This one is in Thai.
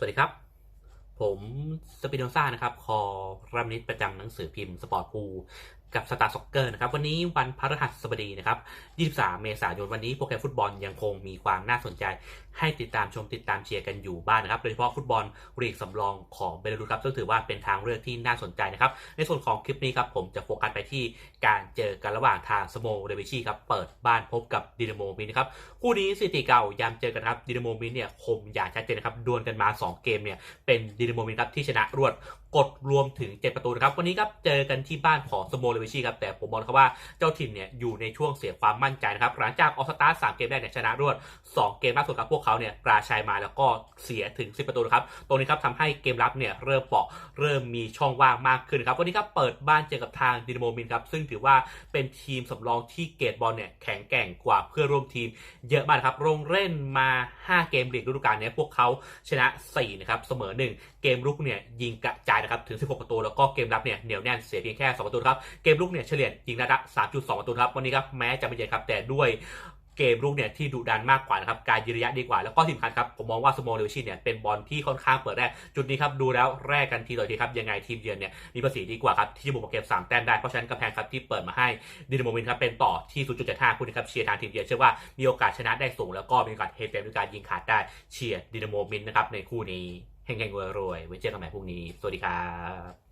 สวัสดีครับ ผมสปิโนซ่านะครับ คอรัมนิดประจำหนังสือพิมพ์สปอร์ตพู กับสตาร์ซ็อกเกอร์นะครับวันนี้วันพฤหัสบดีนะครับ 23 เมษายนวันนี้โปรแกรมฟุตบอลยังคงมีความน่าสนใจ ให้ติดตามชมติดตามเชียร์กันอยู่บ้านนะครับโดยเฉพาะฟุตบอลลีกสำรองของเบลารุสครับซึ่งถือว่าเป็นทางเลือกที่น่าสนใจนะครับ ในส่วนของคลิปนี้ครับผมจะโฟกัสไปที่การเจอกันระหว่างทางสโมเดวิชีครับเปิดบ้านพบกับดินาโมมินครับคู่นี้สถิติเก่ายามเจอกันครับดินาโมมินเนี่ยคมอย่างชัดเจนนะครับดวลกันมา 2 เกมเนี่ยเป็นดินาโมมินครับที่ชนะรวดกดรวมถึง 7 ประตูนะครับวันนี้ครับเจอกันที่บ้านของสโมเลวิชีครับแต่ผมมองครับว่าเจ้าถิ่นเนี่ยอยู่ในช่วงเสียความมั่นใจนะครับหลังจากออสตาร์สามเกมแรกเนี่ยชนะรวด 2 เกมล่าสุดครับพวกเขาเนี่ยปราชัยมาแล้วก็เสียถึง 10 ประตูนะครับตรงนี้ครับทำให้เกมรับเนี่ยเริ่มเปราะเริ่มมีช่องว่างมากขึ้นครับวันนี้ครับเปิดบ้านเจอกับทางดินโมมินครับซึ่งถือว่าเป็นทีมสำรองที่เกรดบอลเนี่ยแข็งแกร่งกว่าเพื่อร่วมทีม เยอะมากครับลงเล่นมา 5 เกมลีกฤดูกาลนี้พวกเขาชนะ4นะครับเสมอ 1 เกมลุกเนี่ยยิงกระจายนะครับถึง 16 ประตูแล้วก็เกมรับเนี่ยเหนียวแน่นเสียเพียงแค่ 2 ประตูครับเกมลุกเนี่ยเฉลี่ยยิงนัดละ3.2 ประตูครับวันนี้ครับแม้จะไม่เยอะครับแต่ด้วยเกมลุกเนี่ยที่ดุดันมากกว่านะครับการยืนระยะดีกว่า แล้วก็ที่สำคัญครับผมมองว่าสโมเลวิชิเนี่ยเป็นบอลที่ค่อนข้างเปิดแรก จุดนี้ครับดูแล้วแรกกันทีต่อทีครับยังไงทีมเยือนเนี่ยมีประสิทธิดีกว่าครับที่จะบุกเก็บสามแต้มได้เพราะฉะนั้นกำแพงครับที่เปิดมาให้ดินาโมมินครับเป็นต่อที่ 0.75คู่นี้ครับเชียร์ทางทีมเยือนเชื่อว่ามีโอกาสชนะได้สูงแล้วก็มีโอกาสเฮเต็มด้วยการยิงขาดได้เชียร์ดินาโมมินนะครับในคู่นี้เฮงๆรวยๆไว้เจอกันใหม่พรุ่งนี้สวัสดีครับ